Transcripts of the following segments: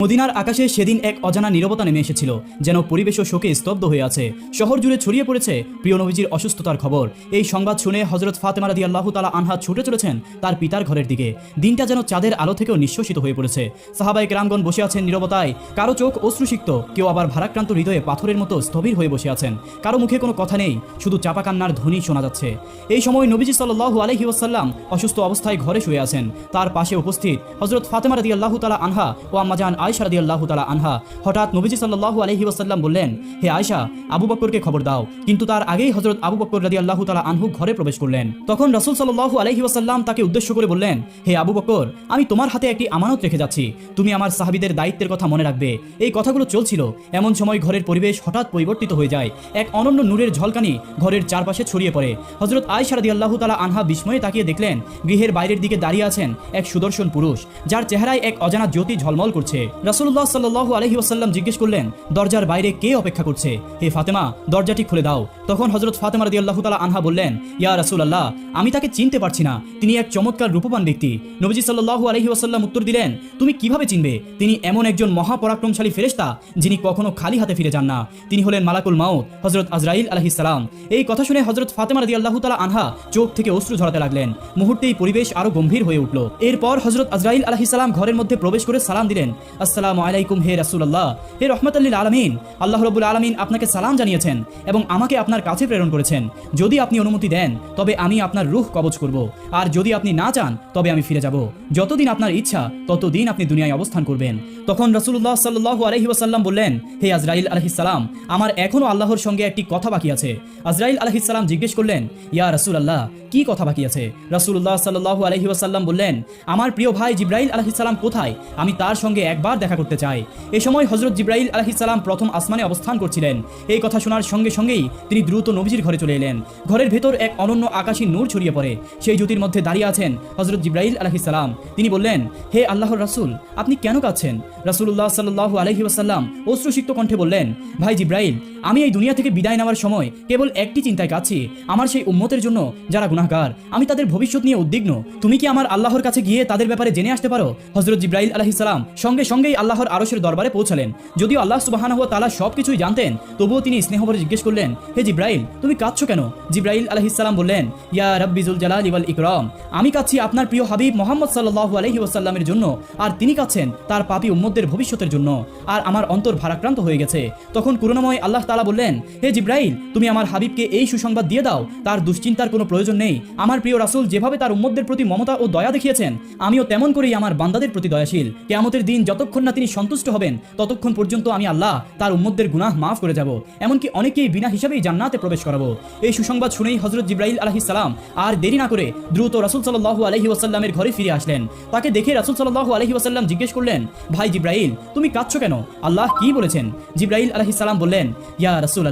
মদিনার আকাশে সেদিন এক অজানা নীরবতা নেমে এসেছিল, যেন পরিবেশ ও শোকে স্তব্ধ হয়ে আছে। শহর জুড়ে ছড়িয়ে পড়েছে প্রিয় নবীজির অসুস্থতার খবর। এই সংবাদ শুনে হজরত ফাতেমা রাদি আল্লাহ তালা আনহা ছুটে চলেছেন তার পিতার ঘরের দিকে। দিনটা যেন চাঁদের আলো থেকেও নিঃশ্বসিত হয়ে পড়েছে। সাহাবাই রামগণ বসে আছেন নীরবতায়। কারও চোখ অশ্রুসিক্ত, কেউ আবার ভারাক্রান্ত হৃদয়ে পাথরের মতো স্থবির হয়ে বসে আছেন। কারও মুখে কোনো কথা নেই, শুধু চাপা কান্নার ধ্বনি শোনা যাচ্ছে। এই সময় নবীজি সাল্লাহ আলহি ওয়াসাল্লাম অসুস্থ অবস্থায় ঘরে শুয়ে আছেন। তার পাশে উপস্থিত হজরত ফাতেমা রাদি আল্লাহ তালা আনহা ও আম্মাজান আয়সা রাদি আল্লাহ তালা আনহা। হঠাৎ নবীজি সাল্লাহ আলহি ওয়াসাল্লাম বললেন, হে আয়সা, আবু বক্করকে খবর দাও। কিন্তু তার আগেই হজরত আবু বক্কর রাদি আল্লাহ তালা আনহু ঘরে প্রবেশ করলেন। তখন রসুল সাল্লাহ আলহি ওয়াসাল্লাম তাকে উদ্দেশ্য করে বললেন, হে আবু বক্কর, আমি তোমার হাতে একটি আমানত রেখে যাচ্ছি। তুমি আমার সাহাবিদের দায়িত্বের কথা মনে রাখবে। এই কথাগুলো চলছিল। এমন সময় ঘরের পরিবেশ হঠাৎ পরিবর্তিত হয়ে যায়। এক অনন্য নূরের ঝলকানি ঘরের চারপাশে ছড়িয়ে পড়ে। হজরত আয়সা রাদি আল্লাহ তালা আনহা বিস্ময়ে তাকিয়ে দেখলেন, গৃহের বাইরের দিকে দাঁড়িয়ে আছেন এক সুদর্শন পুরুষ, যার চেহারায় এক অজানা জ্যোতি ঝলমল করছে। রাসুল্লাহ সাল্লাহ আলহি ওয়াসাল্লাম জিজ্ঞেস করলেন, দরজার বাইরে কে অপেক্ষা করছে? হে ফাতেমা, দরজাটি খুলে দাও। তখন হজরত ফাতেমা রাদি আল্লাহ তালা আনহা বললেন, ইয়া রাসুলাল্লাহ, আমি তাকে চিনতে পারছি না। তিনি এক চমৎকার রূপবান ব্যক্তি। নবজি সাল্লাহ আলহি ওয়াসাল্লাম উত্তর দিলেন, তুমি কীভাবে চিনবে? তিনি এমন একজন মহাপরাক্রমশালী ফেরেশতা, যিনি কখনো খালি হাতে ফিরে যান না। তিনি হলেন মালাকুল মাউত হজরত আজরাইল আলহি সালাম। এই কথা শুনে হজরত ফাতেমা রাদি আল্লাহ তালা আনহা চোখ থেকে অশ্রু ঝরাতে লাগলেন। মুহূর্তেই পরিবেশ আরও গম্ভীর হয়ে উঠল। এরপর হজরত আজরাইল আলহি সালাম ঘরের মধ্যে প্রবেশ করে সালাম দিলেন আসসালামু আলাইকুম হে রাসুল্লাহ হে রহমতাল্লিল আলমিন, আল্লাহ রবুল আলমিন আপনাকে সালাম জানিয়েছেন এবং আমাকে আপনার কাছে প্রেরণ করেছেন। যদি আপনি অনুমতি দেন, তবে আমি আপনার রুখ কবচ করব। আর যদি আপনি না চান, তবে আমি ফিরে যাব। যতদিন আপনার ইচ্ছা, ততদিন আপনি দুনিয়ায় অবস্থান করবেন। তখন রসুল্লাহ সাল্লাহ আলহি ওয়াসাল্লাম বললেন, হে আজরাইল আলহিসাল্লাম আমার এখনও আল্লাহর সঙ্গে একটি কথা বাকি আছে। আজরাইল আলহিসাল্লাম জিজ্ঞেস করলেন, ইয়া রসুল আল্লাহ কি কথা বাকি আছে? রসুল্লাহ সাল্লাহ আলহি ওয়াসাল্লাম বললেন, আমার প্রিয় ভাই জিব্রাইল আলহিসাল্লাম কোথায়? আমি তার সঙ্গে একবার দেখা করতে চাই। এ সময় হজরত জিব্রাইল আলহিসাল্লাম প্রথম আসমানে অবস্থান করছিলেন। এই কথা শোনার সঙ্গে সঙ্গেই তিনি দ্রুত নবীজির ঘরে চলে এলেন। ঘরের ভেতর এক অনন্য আকাশী নূর ছড়িয়ে পড়ে। সেই জ্যোতির মধ্যে দাঁড়িয়ে আছেন হজরত জিব্রাইল আলহিসাল্লাম তিনি বললেন, হে আল্লাহর রাসুল, আপনি কেন কাঁদছেন? রাসুল্লাহ সাল্লাহ আলহি ওয়াসাল্লাম অশ্রুসিক্ত কণ্ঠে বললেন ভাই জিব্রাইল আমি এই দুনিয়া থেকে বিদায় নেওয়ার সময় কেবল একটি চিন্তায় কাছি আমার সেই উম্মতের জন্য যারা গুনাহগার, আমি তাদের ভবিষ্যৎ নিয়ে উদ্বিগ্ন। তুমি কি আমার আল্লাহর কাছে গিয়ে তাদের ব্যাপারে জেনে আসতে পারো? হজরত জিব্রাইল আলহি সালাম সঙ্গে সঙ্গেই আল্লাহর আরশের দরবারে পৌঁছালেন। যদিও আল্লাহ সুবাহান হুয়া তালা সব কিছুই জানতেন, তবুও তিনি স্নেহভরে জিজ্ঞেস করলেন, হে জিব্রাইল, তুমি কাঁদছো কেন? জিব্রাইল আলহিসাল্লাম বললেন, ইয়া রব্বিজুল জালাল ইওয়াল ইকরাম, আমি কাচ্ছি আপনার প্রিয় হাবিব মোহাম্মদ সাল্লাহ আলহি ওয়াসাল্লামের জন্য, আর তিনি কাছেন তার পাপি উম্মদের ভবিষ্যতের জন্য। আর আমার অন্তর ভারাক্রান্ত হয়ে গেছে। তখন করুণাময় আল্লাহ তালা বললেন, হে জিব্রাইল, তুমি আমার হাবিবকে এই সুসংবাদ দিয়ে দাও। তার দুশ্চিন্তার কোনো প্রয়োজন নেই। আমার প্রিয় রাসুল যেভাবে তার উম্মদের প্রতি মমতা ও দয়া দেখিয়েছেন, আমিও তেমন করেই আমার বান্দাদের প্রতি দয়াশীল। কেয়ামতের দিন যতক্ষণ না তিনি সন্তুষ্ট হবেন, ততক্ষণ পর্যন্ত আমি আল্লাহ তার উম্মদের গুনাহ মাফ করে যাব। এমনকি অনেকেই বিনা হিসাবেই জান্নাতে প্রবেশ করাবো। এই সুসংবাদ শুনেই হজরত জিব্রাইল আলহি সালাম আর দেরি না করে দ্রুত রাসুল সাল্লাহ আলহি ওয়াসাল্লামের ঘরে ফিরে আসলেন। তাকে দেখে রাসুল সাল্লাহ আলহি ওয়াসাল্লাম জিজ্ঞেস করলেন, ভাই জিব্রাইল, তুমি কাঁদছো কেন? আল্লাহ কি বলেছেন? জিব্রাইল আলহি সালাম বললেন ইয়া রাসুল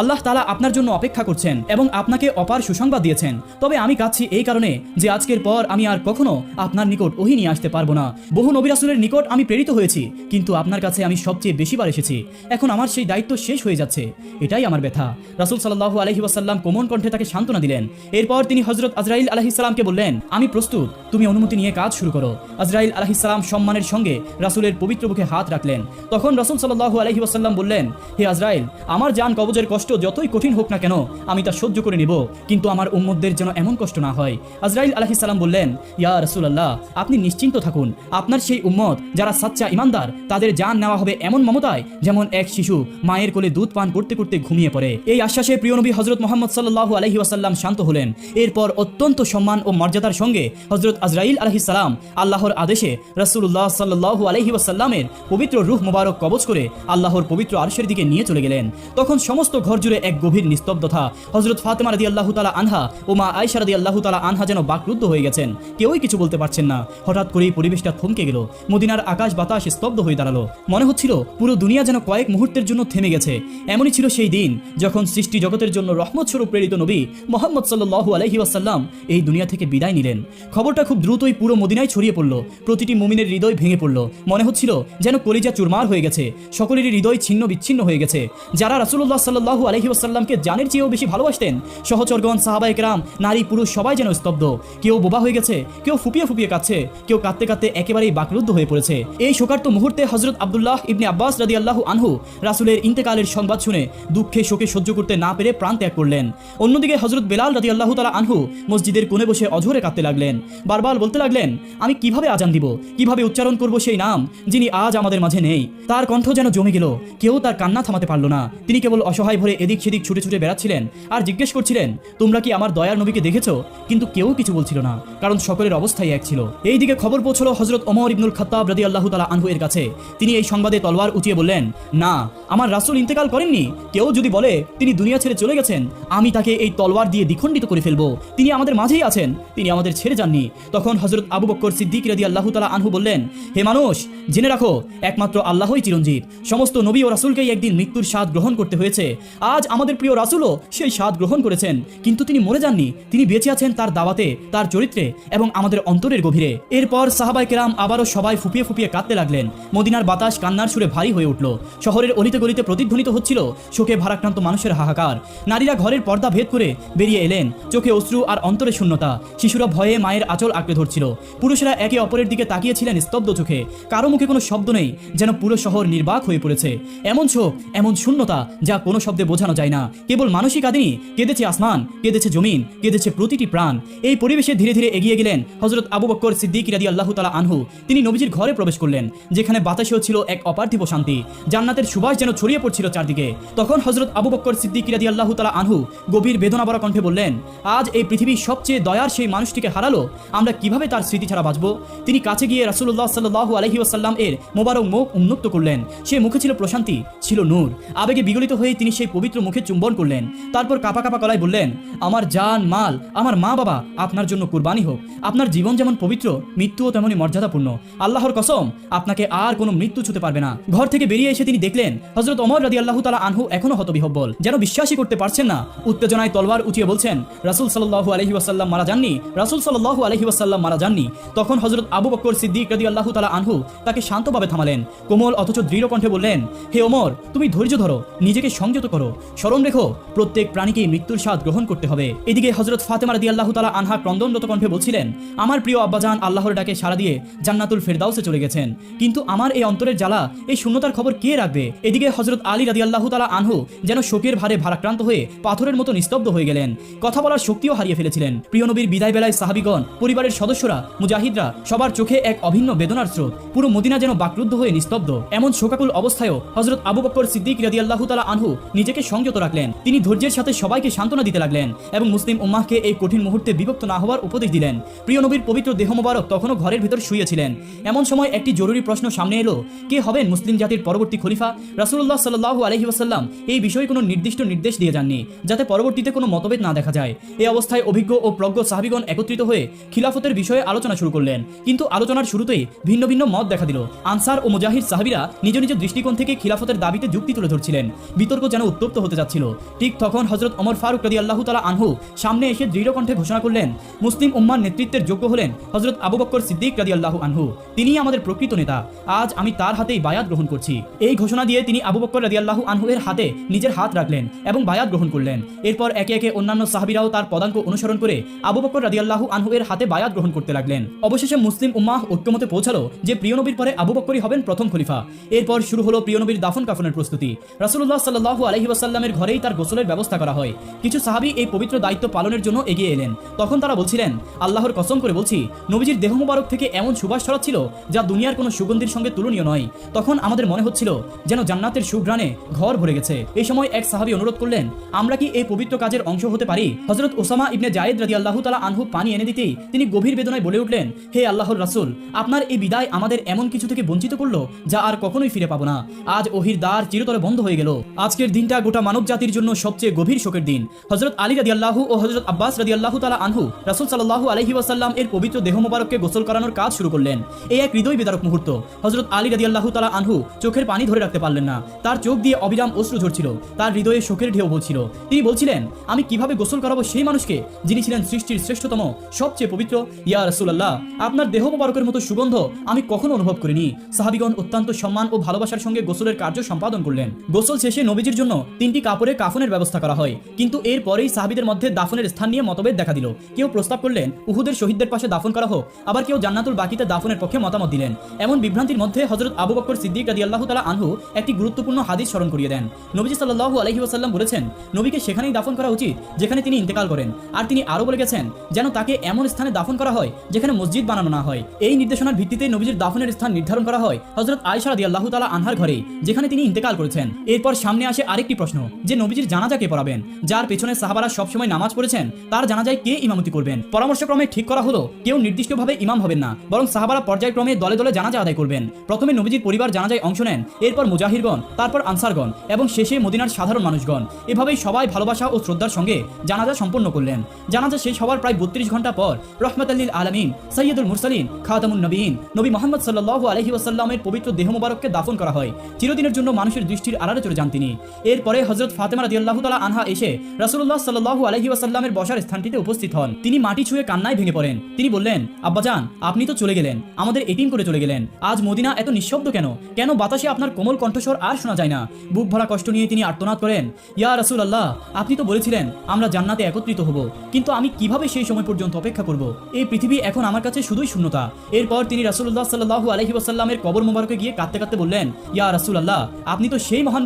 আল্লাহ তালা আপনার জন্য অপেক্ষা করছেন এবং আপনাকে অপার সুসংবাদ দিয়েছেন। তবে আমি কাঁদছি এই কারণে যে আজকের পর আমি আর কখনো আপনার নিকট ওহি নিয়ে আসতে পারব না। বহু নবী রাসুলের নিকট আমি প্রেরিত হয়েছি, কিন্তু আপনার কাছে আমি সবচেয়ে বেশিবার এসেছি। এখন আমার সেই দায়িত্ব শেষ হয়ে যাচ্ছে। এটাই আমার ব্যথা। রাসুল সাল্লাহ আলহি ওয়াসাল্লাম কোমল কণ্ঠে তাকে সান্ত্বনা দিলেন। এরপর তিনি হজরত আজরাইল আলহিসাল্লামকে বললেন, আমি প্রস্তুত, তুমি অনুমতি নিয়ে কাজ শুরু করো। আজরাইল আলহিসাল্লাম সম্মানের সঙ্গে রাসুলের পবিত্র মুখে হাত রাখলেন। তখন রাসুল সাল্লাহ আলহি ওয়াসাল্লাম বললেন, হে আজরাইল আমার যান কবজের কষ্ট যতই কঠিন হোক না কেন, আমি তা সহ্য করে নিব। কিন্তু আমার উম্মতদের যেন এমন কষ্ট না হয়। আজরাইল আলহিসাল্লাম বললেন, ইয়া রসুল্লাহ আপনি নিশ্চিন্ত থাকুন। আপনার সেই উম্মত যারা সাচ্চা ইমানদার, তাদের যান নেওয়া হবে এমন মমতায় যেমন এক শিশু মায়ের কোলে দুধ পান করতে করতে ঘুমিয়ে পড়ে। এই আশ্বাসে প্রিয় নবী হজরত মোহাম্মদ সাল্লাহ আলহি ওয়াসাল্লাম শান্ত হলেন। এরপর অত্যন্ত সম্মান ও মর্যাদার সঙ্গে হজরত আজরাইল আলহি সালাম আল্লাহর আদেশে রসুল্লাহ সাল্লাহ আলহি ওয়াসাল্লামের পবিত্র রুহ মোবারক কবচ করে আল্লাহর পবিত্র আরশের দিকে নিয়ে চলে গেলেন। তখন সমস্ত ঘর জুড়ে এক গভীর নিস্তব্ধতা। হজরত ফাতেমা রাদি আল্লাহ তালা আনহা ও মা আয়সা রাদি আল্লাহ তালা আনহা যেন বাকরুদ্ধ হয়ে গেছেন। কেউই কিছু বলতে পারছেন না। হঠাৎ করেই পরিবেশটা থমকে গেল। মদিনার আকাশ বাতাস স্তব্ধ হয়ে দাঁড়াল। মনে হচ্ছিল পুরো দুনিয়া যেন কয়েক মুহূর্তের জন্য থেমে গেছে। এমনই ছিল সেই দিন যখন সৃষ্টি জগতের জন্য রহমত স্বরূপ প্রেরিত নবী মোহাম্মদ সাল্লু আলহি ওয়াসাল্লাম এই দুনিয়া থেকে বিদায় নিলেন। খবরটা খুব দ্রুতই পুরো মদিনায় ছড়িয়ে পড়ল। প্রতিটি মুমিনের হৃদয় ভেঙে পড়ল। মনে হচ্ছিল যেন কলিজা চুরমার হয়ে গেছে। সকলেরই হৃদয় ছিন্ন বিচ্ছিন্ন হয়ে গেছে। যা যারা রাসূলুল্লাহ সাল্লাল্লাহু আলাইহি ওয়াসাল্লামকে জানের চেয়েও বেশি ভালোবাসতেন, সহচরগণ, সাহাবায়ে কেরাম, নারী, পুরুষ, সবাই যেন স্তব্ধ। কেউ বোবা হয়ে গেছে, কেউ ফুপিয়ে ফুপিয়ে কাঁদছে, কেউ কাঁদতে কাঁদতে একেবারেই বাকরুদ্ধ হয়ে পড়েছে। এই শোকার্ত মুহূর্তে হজরত আবদুল্লাহ ইবনে আব্বাস রাদিয়াল্লাহু আনহু রাসুলের ইন্তেকালের সংবাদ শুনে দুঃখে শোকে সহ্য করতে না পেরে প্রাণ ত্যাগ করলেন। অন্যদিকে হজরত বেলাল রাদিয়াল্লাহু তাআলা আনহু মসজিদের কোণে বসে অঝরে কাঁদতে লাগলেন। বারবার বলতে লাগলেন, আমি কীভাবে আজান দিব? কীভাবে উচ্চারণ করব সেই নাম, যিনি আজ আমাদের মাঝে নেই? তার কণ্ঠ যেন জমে গেল, কেউ তার কান্না থামাতে পারল না। তিনি কেবল অসহায় ভরে এদিক সেদিক ছুটে ছুটে বেড়াচ্ছিলেন আর জিজ্ঞেস করছিলেন, তোমরা কি আমার দয়ার নবীকে দেখেছ? কিন্তু কেউ কিছু বলছিল না, কারণ সকলের অবস্থাই এক ছিল। এইদিকে খবর পৌঁছলো হজরত ওমর ইবনুল খাত্তাব রাদি আল্লাহ তালা আনহু এর কাছে। তিনি এই সংবাদে তলোয়ার উঠিয়ে বললেন, না, আমার রাসূল ইন্তেকাল করেননি। কেউ যদি বলে, তিনি দুনিয়া ছেড়ে চলে গেছেন, আমি তাকে এই তলোয়ার দিয়ে দ্বিখণ্ডিত করে ফেলব। তিনি আমাদের মাঝেই আছেন, তিনি আমাদের ছেড়ে যাননি। তখন হজরত আবু বক্কর সিদ্দিক রাদি আল্লাহ তালা আনহু বললেন, হে মানুষ, জেনে রাখো, একমাত্র আল্লাহই চিরঞ্জীব। সমস্ত নবী ও রাসুলকেই একদিন মৃত্যুর স্বাদ গ্রহণ করতে হয়েছে। আজ আমাদের প্রিয় রাসূলও সেই স্বাদ গ্রহণ করেছেন। কিন্তু তিনি মরে যাননি। তিনি বেঁচে আছেন তার দাওয়াতে, তার চরিত্রে এবং আমাদের অন্তরের গভীরে। এরপর সাহাবাই কেরাম আবারও সবাই ফুপিয়ে ফুপিয়ে কাঁদতে লাগলেন। মদিনার বাতাস কান্নার সুরে ভারী হয়ে উঠল। শহরের অলিতে গলিতে প্রতিধ্বনিত হচ্ছিল শোকে ভারাক্রান্ত মানুষের হাহাকার। নারীরা ঘরের পর্দা ভেদ করে বেরিয়ে এলেন। চোখে অশ্রু আর অন্তরে শূন্যতা। শিশুরা ভয়ে মায়ের আঁচল আঁকড়ে ধরছিল। পুরুষেরা একে অপরের দিকে তাকিয়েছিলেন স্তব্ধ চোখে। কারও মুখে কোনো শব্দ নেই, যেন পুরো শহর নির্বাক হয়ে পড়েছে। এমন চোখ এমন শূন্যতা যা কোনো শব্দে বোঝানো যায় না। কেবল মানসিক কাঁদেনি কেঁদেছে আসমান, কেঁদেছে জমিন, কেঁদেছে প্রতিটি প্রাণ। এই পরিবেশে ধীরে ধীরে এগিয়ে গেলেন হজরত আবু বক্কর সিদ্দিক রাদি আল্লাহ তালা আনহু। তিনি নবীজির ঘরে প্রবেশ করলেন, যেখানে বাতাসেও ছিল এক অপার্থিব শান্তি। জান্নাতের সুবাস যেন ছড়িয়ে পড়ছিল চারদিকে। তখন হজরত আবু বক্কর সিদ্দিক রাদি আল্লাহ তালা আনহু গভীর বেদনা ভরা কণ্ঠে বললেন, আজ এই পৃথিবীর সবচেয়ে দয়ার সেই মানুষটিকে হারালো? আমরা কীভাবে তার স্মৃতি ছাড়া বাঁচব? তিনি কাছে গিয়ে রাসুল্লাহ সাল্লাহ আলহি আসাল্লাম এর মোবারক মুখ উন্মুক্ত করলেন। সে মুখে ছিল প্রশান্তি, ছিল নূর। আবেগে বিগলিত হয়ে তিনি সেই পবিত্র মুখে চুম্বন করলেন। তারপর কাপা কাপা গলায় বললেন, আমার জান, মাল, আমার মা বাবা, আপনার জন্য কুরবানি হোক। আপনার জীবন যেমন পবিত্র, মৃত্যুও তেমনই মর্যাদাপূর্ণ। আল্লাহর কসম, আপনাকে আর কোনো মৃত্যু ছুতে পারবে না। ঘর থেকে বেরিয়ে এসে তিনি দেখলেন হজরত অমর রাদি আল্লাহ তালা আনহু এখনও হতবিহব্বল। যেন বিশ্বাসই করতে পারছেন না, উত্তেজনায় তলবার উঠিয়ে বলছেন, রাসুল সাল্লাহু আলহি ওয়াসাল্লাম মারা যাননি, রাসুল সাল্লাহু আলহি ওয়াসাল্লাম মারা যাননি। তখন হজরত আবু বক্কর সিদ্দিক রাদি আল্লাহ তালা আনহু তাকে শান্তভাবে থামালেন। কোমল অথচ দৃঢ় কণ্ঠে বললেন, হে ওমর, তুমি ধৈর্য ধরো নিজেকে সংযত করো। স্মরণ রেখো, প্রত্যেক প্রাণীকে মৃত্যুর স্বাদ গ্রহণ করতে হবে। এদিকে হজরত ফাতেমা রাদি আল্লাহ তালা আনহা ক্রন্দনরত কণ্ঠে বলছিলেন, আমার প্রিয় আব্বাজান আল্লাহর ডাকে সারা দিয়ে জান্নাতুল ফেরদাউসে চলে গেছেন। কিন্তু আমার এই অন্তরের জ্বালা, এই শূন্যতার খবর কে রাখবে? এদিকে হজরত আলী রাদি আল্লাহ তালা আনহু যেন শোকের ভারে ভারাক্রান্ত হয়ে পাথরের মতো নিস্তব্ধ হয়ে গেলেন। কথা বলার শক্তিও হারিয়ে ফেলেছিলেন। প্রিয় নবীর বিদায় বেলায় সাহাবিগণ, পরিবারের সদস্যরা, মুজাহিদরা, সবার চোখে এক অভিন্ন বেদনার স্রোত। পুরো মদিনা যেন বাকরুদ্ধ হয়ে নিস্তব্ধ। এমন শোকাকুল অবস্থায়ও হজরত আবু বক্কর সিদ্দিক রাদি আল্লাহ আনহু নিজেকে সংযত রাখলেন। তিনি ধৈর্যের সাথে সবাইকে সান্ত্বনা দিতে লাগলেন এবং মুসলিম উম্মাহকে এই কঠিন মুহূর্তে বিভক্ত না হওয়ার উপদেশ দিলেন। প্রিয় নবীর পবিত্র দেহ মোবারক তখনও ঘরের ভিতর শুয়েছিলেন। এমন সময় একটি জরুরি প্রশ্ন সামনে এলো, কে হবেন মুসলিম জাতির পরবর্তী খলিফা? রাসুল্লাহ সাল্লাহু আলহি ওয়াসাল্লাম এই বিষয়ে কোনো নির্দিষ্ট নির্দেশ দিয়ে যাননি, যাতে পরবর্তীতে কোনো মতভেদ না দেখা যায়। এই অবস্থায় অভিজ্ঞ ও প্রজ্ঞ সাহাবিগণ একত্রিত হয়ে খিলাফতের বিষয়ে আলোচনা শুরু করলেন। কিন্তু আলোচনার শুরুতেই ভিন্ন ভিন্ন মত দেখা দিল। আনসার ও মুজাহির সাহাবিরা নিজ নিজ দৃষ্টিকোণ থেকে খিলাফতের দাবিতে যুক্তি তুলে ধরছিলেন। বিতর্ক যেন উত্তপ্ত হতে যাচ্ছিল। ঠিক তখন হজরত অমর ফারুক রদি আল্লাহ তালা আনহু সামনে এসে দৃঢ় কণ্ঠে ঘোষণা করলেন, মুসলিম উম্মার নেতৃত্বের যোগ্য হলেন হজরত আবু বক্কর সিদ্দিক রাদি আল্লাহ আনহু। তিনি আমাদের প্রকৃত নেতা। আজ আমি তার হাতেই বায়াত গ্রহণ করছি। এই ঘোষণা দিয়ে তিনি আবু বক্কর রাদি আল্লাহ আনহু এর হাতে নিজের হাত রাখলেন এবং বায়াত গ্রহণ করলেন। এরপর একে একে অন্যান্য সাহাবিরাও তার পদাঙ্ক অনুসরণ করে আবু বক্কর রাদি আল্লাহ আনহু এর হাতে বায়াত গ্রহণ করতে লাগলেন। অবশেষে মুসলিম উম্মাহ ঐক্যমতে পৌঁছালো যে প্রিয়নবীর পরে আবু বক্করই হবেন প্রথম খলিফা। এরপর শুরু হলো প্রিয়নবীর দাফন কাফনের প্রস্তুতি রাসুল্লাহ সাল্লাহু আলহি ওয়াসাল্লামের ঘরেই তার গোসলের ব্যবস্থা করা হয়। কিছু সাহাবি এই পবিত্র দায়িত্ব পালনের জন্য এগিয়ে এলেন। তখন তারা বলছিলেন, আল্লাহর কসম করে বলছি, নবীজির দেহ মুবারক থেকে এমন সুবাস ছড়াচ্ছিল যা দুনিয়ার কোনো সুগন্ধির সঙ্গে তুলনীয় নয়। তখন আমাদের মনে হচ্ছিল যেন জান্নাতের সুঘ্রাণে ঘর ভরে গেছে। এই সময় এক সাহাবি অনুরোধ করলেন, আমরা কি এই পবিত্র কাজের অংশ হতে পারি? হজরত ওসামা ইবনে জায়েদ রাদি আল্লাহ তালা আনহু পানি এনে দিতেই তিনি গভীর বেদনায় বলে উঠলেন, হে আল্লাহর রাসুল, আপনার এই বিদায় আমাদের এমন কিছু থেকে বঞ্চিত করল যা আর কখনোই ফিরে পাবো না। আজ ওহির দ্বার চিরতরে বন্ধ হয়ে গেল। আজকের দিনটা গোটা মানব জাতির জন্য সবচেয়ে গভীর শোকের দিন। হজরত আলী রাদি আল্লাহু ও হজরত আব্বাস রাদি আল্লাহ তালা আনহু রাসুল সাল্লাহু আলহি ওয়াসাল্লাম এর পবিত্র দেহ মোবারককে গোসল করানোর কাজ শুরু করলেন। এই এক হৃদয় বিদারক মুহূর্ত। হজরত আলী রাদি আল্লাহ তালা আনহু চোখের পানি ধরে রাখতে পারলেন না। তার চোখ দিয়ে অবিরাম অশ্রু ঝরছিল। তার হৃদয়ে শোকের ঢেউ বলছিল। তিনি বলছিলেন, আমি কীভাবে গোসল করাবো সেই মানুষকে যিনি ছিলেন সৃষ্টির শ্রেষ্ঠতম, সবচেয়ে পবিত্র? ইয়া রসুল্লাহ আপনার দেহ মোবারকের মতো সুগন্ধ আমি কখনো অনুভব করিনি। সাহাবিগণ অত্যন্ত সম্মান ও ভালোবাসার সঙ্গে গোসলের কার্য সম্পাদন করলেন। গোসল শেষে শেষে নবীজির জন্য তিনটি কাপড়ে কাফনের ব্যবস্থা করা হয়। কিন্তু এরপরেই সাহাবিদের মধ্যে দাফনের স্থান নিয়ে মতভেদ দেখা দিল। কেউ প্রস্তাব করলেন, উহুদের শহীদদের পাশে দাফন করা হোক, আবার কেউ জান্নাতুল বাকিতে দাফনের পক্ষে মতামত দিলেন। এমন বিভ্রান্তির মধ্যে হজরত আবু বকর সিদ্দিক রাদি আল্লাহ তালা আনহু একটি গুরুত্বপূর্ণ হাদিস স্মরণ করিয়ে দেন। নবীজি সাল্লাহু আলহি ওয়াসাল্লাম বলেছেন, নবীকে সেখানেই দাফন করা উচিত, যেখানে তিনি ইন্তেকাল করেন। আর তিনি আরও বলে গেছেন, যেন তাকে এমন স্থানে দাফন করা হয়, যেখানে মসজিদ বানানো না হয়। এই নির্দেশনার ভিত্তিতে নবীজির দাফনের স্থান নির্ধারণ করা হয় হজরত আয়সা রাদি আল্লাহ তালা আনহার ঘরে যেখানে তিনি ইন্তেকাল করেছেন। এরপর সামনে আসে আরেকটি প্রশ্ন, যে নবীজির জানাজা কে পড়াবেন? যার পেছনে সাহাবারা সবসময় নামাজ পড়েছেন, তার জানাজায় কে ইমামতি করবেন? পরামর্শক্রমে ঠিক করা হলো, কেউ নির্দিষ্টভাবে ইমাম হবেন না, বরং সাহাবারা পর্যায়ক্রমে দলে দলে জানাজা আদায় করবেন। প্রথমে নবীজির পরিবার জানাজায় অংশ নেন, এরপর মুজাহিরগণ, তারপর আনসারগণ, এবং শেষে মদিনার সাধারণ মানুষগণ। এভাবেই সবাই ভালোবাসা ও শ্রদ্ধার সঙ্গে জানাজা সম্পন্ন করলেন। জানাজা শেষ হওয়ার প্রায় বত্রিশ ঘণ্টা পর রহমত আল্লিল আলমিন সৈয়দুল মুরসালিন, খাতামুন নবীন, নবী মোহাম্মদ সাল্লাহ আলহি ওয়াসাল্লামের পবিত্র দেহ মুবারককে দাফন করা হয়। চিরদিনের জন্য মানুষের দৃষ্টির আড়ালে চলে যান তিনি। এরপরে হজরত ফাতেমা রাদি আল্লাহ তালা আনহা এসে রাসুল্লাহ সাল্লাহ আলহি ওয়াসাল্লামের বসার স্থানটিতে উপস্থিত হন। তিনি মাটি ছুঁয়ে কান্নায় ভেঙে পড়েন। তিনি বললেন, আব্বাজান, আপনি তো চলে গেলেন। আমাদের এটিম করে চলে গেলেন। আজ মদিনা এত নিঃশব্দ কেন? কেন বাতাসে আপনার কোমল কণ্ঠস্বর আর শোনা যায় না? বুক ভরা কষ্ট নিয়ে তিনি আর্তনাদ করেন। ইয়া রাসুল আল্লাহ আপনি তো বলেছিলেন, আমরা জান্নাতে একত্রিত হব। কিন্তু আমি কীভাবে সেই সময় পর্যন্ত অপেক্ষা করব? এই পৃথিবী এখন আমার কাছে শুধুই শূন্যতা। এরপর তিনি রাসুল্লাহ সাল্লাহ আলহি ওয়াসাল্লামের কবর মোবারকে গিয়ে কাঁদতে কাঁদতে বললেন, ইয়া রাসুল আল্লাহ আপনি তো সেই মহান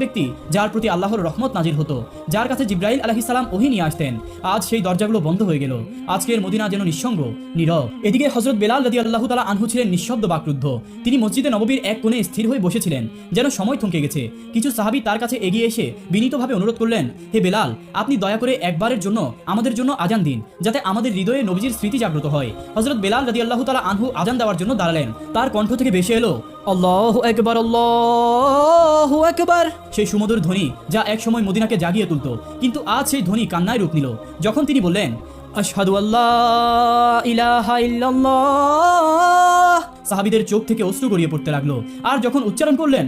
যার প্রতি আল্লাহর রহমত নাজির হতো, যার কাছে জিব্রাইল আলহি সালাম ওহি নিয়ে আসতেন। আজ সেই দরজাগুলো বন্ধ হয়ে গেল। আজকের মদিনা যেন নিঃসঙ্গ, নীরব। এদিকে হজরত বেলাল রাদি আল্লাহ তালা আনহু ছিলেন নিঃশব্দ বাকরুদ্ধ। তিনি মসজিদে নববীর এক কোণে স্থির হয়ে বসেছিলেন, যেন সময় থমকে গেছে। কিছু সাহাবি তার কাছে এগিয়ে এসে বিনীতভাবে অনুরোধ করলেন, হে বেলাল, আপনি দয়া করে একবারের জন্য, আমাদের জন্য আজান দিন, যাতে আমাদের হৃদয়ে নবীজির স্মৃতি জাগ্রত হয়। হজরত বেলাল রাদি আল্লাহ তালা আনহু আজান দেওয়ার জন্য দাঁড়ালেন। তার কণ্ঠ থেকে ভেসে এলো আল্লাহ একবার আল্লাহ একবার। সেই সুমধুর ধ্বনি যা একসময় মদিনাকে জাগিয়ে তুলত, কিন্তু আজ সেই ধ্বনি কান্নায় রূপ নিল। যখন তিনি বললেন, আশহাদু আল্লাহ ইলাহা ইল্লাল্লাহ সাহাবীদের চোখ থেকে অশ্রু গড়িয়ে পড়তে লাগল। আর যখন উচ্চারণ করলেন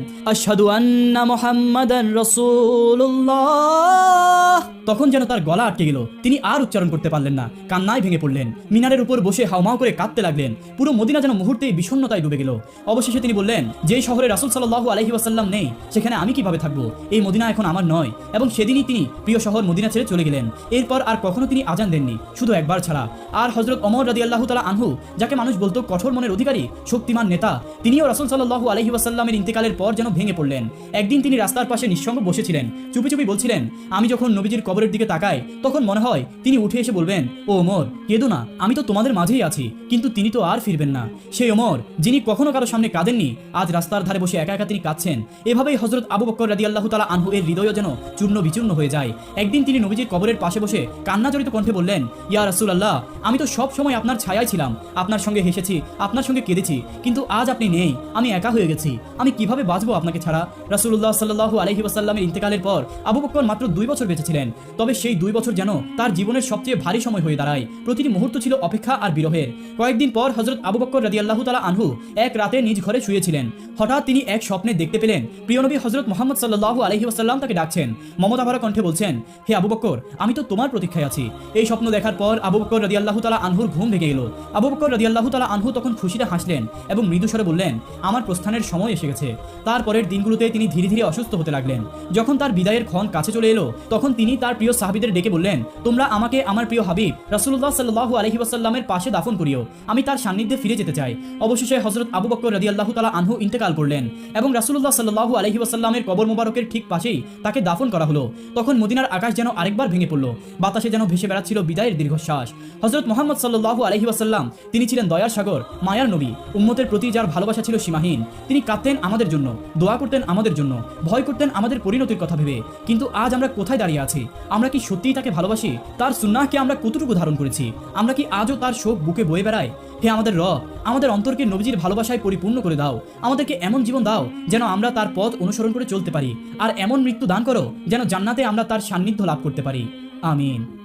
তখন যেন তার গলা আটকে গেল। তিনি আর উচ্চারণ করতে পারলেন না, কান্নায় ভেঙে পড়লেন। মিনারের উপর বসে হাউমাউ করে কাঁদতে লাগলেন। পুরো মদিনা যেন মুহূর্তে বিষণ্ণতায় ডুবে গেল। অবশেষে তিনি বললেন যে শহরে রাসুল সাল্লাল্লাহু আলাইহি ওয়াসাল্লাম নেই, সেখানে আমি কীভাবে থাকব? এই মদিনা এখন আমার নয়। এবং সেদিনই তিনি প্রিয় শহর মদিনা ছেড়ে চলে গেলেন। এরপর আর কখনো তিনি আজান দেননি, শুধু একবার ছাড়া। আর হজরত অমর রাদি আল্লাহ তালা আনহু, যাকে মানুষ বলতো কঠোর মনের অধিকারী শক্তিমান নেতা, তিনিও রাসুল সাল্লাহু আলহি ওয়াসাল্লামের ইন্তেকালের পর যেন ভেঙে পড়লেন। একদিন তিনি রাস্তার পাশে নিঃসঙ্গ বসেছিলেন। চুপি চুপি বলছিলেন, আমি যখন নবীজির কবরের দিকে তাকাই, তখন মনে হয় তিনি উঠে এসে বলবেন, ও ওমর, কেঁদো না, আমি তো তোমাদের মাঝেই আছি, কিন্তু তিনি তো আর ফিরবেন না। সেই ওমর, যিনি কখনো কারও সামনে কাঁদেননি, আজ রাস্তার ধারে বসে একা একা তিনি কাঁদছেন। এভাবেই হজরত আবু বক্কর রাদি আল্লাহ তালা আনহু এর হৃদয়ও যেন চূর্ণ বিচূর্ণ হয়ে যায়। একদিন তিনি নবীজির কবরের পাশে বসে কান্নাজড়িত কণ্ঠে বললেন, ইয়া রাসুল আল্লাহ আমি তো সব সময় আপনার ছায়ায় ছিলাম। আপনার সঙ্গে হেসেছি, আপনার সঙ্গে কেঁদেছি কিন্তু আজ আপনি নেই, আমি একা হয়ে গেছি। আমি কীভাবে বাঁচবো আপনাকে ছাড়া? রাসুল্লাহ সাল্লাহু আলহি ওয়াসাল্লামের ইন্তেকালের পর আবু বক্কর মাত্র দুই বছর বেঁচেছিলেন। তবে সেই দুই বছর যেন তার জীবনের সবচেয়ে ভারী সময় হয়ে দাঁড়ায়। প্রতিটি মুহূর্ত ছিল অপেক্ষা আর বিরহের। কয়েকদিন পর হজরত আবু বক্কর রাদি আল্লাহ তালা আনহু এক রাতে নিজ ঘরে শুয়েছিলেন। হঠাৎ তিনি এক স্বপ্নে দেখতে পেলেন প্রিয়নবী হজরত মোহাম্মদ সাল্লাহু আলহি ওয়াসাল্লাম তাকে ডাকছেন। মমতা ভরা কণ্ঠে বলছেন, হে আবু বক্কর আমি তো তোমার প্রতীক্ষায় আছি। এই স্বপ্ন দেখার পর আবু বক্কর রাদি আল্লাহ তালা আনহুর ঘুম ভেঙে এলো। আবু বক্কর রাদি আল্লাহ তালা আনহু তখন খুশিতে হাসলেন। এবং মৃদুস্বরে বললেন, আমার প্রস্থানের সময় এসে গেছে। তারপরের দিনগুলোতে তিনি ধীরে ধীরে অসুস্থ হতে লাগলেন। যখন তার বিদায়ের ক্ষণ কাছে চলে এলো, তখন তিনি তার প্রিয় সাহাবিদের ডেকে বললেন, তোমরা আমাকে আমার প্রিয় হাবিব রাসুল্লাহ সাল্লাহ আলহি ওয়াসাল্লামের পাশে দাফন করিও। আমি তার সান্নিধ্যে ফিরে যেতে চাই। অবশেষে হজরত আবু বক্কর রাদি আল্লাহ তালা আনহু ইন্তেকাল করলেন এবং রাসুল্লাহ সাল্লাহ আলহি ওয়াসাল্লামের কবর মোবারকের ঠিক পাশেই তাকে দাফন করা হলো। তখন মদিনার আকাশ যেন আরেকবার ভেঙে পড়ল, বাতাসে যেন ভেসে বেড়াচ্ছিল বিদায়ের দীর্ঘশ্বাস। হজরত মোহাম্মদ সাল্লাহ আলহি ওয়াসাল্লাম, তিনি ছিলেন দয়ার সাগর, মায়ার নবী। উম্মতের প্রতি যার ভালোবাসা ছিল সীমাহীন, তিনি কাঁদতেন আমাদের জন্য, দোয়া করতেন আমাদের জন্য, ভয় করতেন আমাদের পরিণতির কথা ভেবে। কিন্তু আজ আমরা কোথায় দাঁড়িয়ে আছি? আমরা কি সত্যিই তাকে ভালোবাসি? তার সুন্নাহকে আমরা কতটুকু ধারণ করেছি? আমরা কি আজও তার শোক বুকে বয়ে বেড়াই? হে আমাদের রব, আমাদের অন্তরকে নবীজির ভালোবাসায় পরিপূর্ণ করে দাও। আমাদেরকে এমন জীবন দাও যেন আমরা তার পথ অনুসরণ করে চলতে পারি। আর এমন মৃত্যু দান করো যেন জান্নাতে আমরা তার সান্নিধ্য লাভ করতে পারি। আমিন।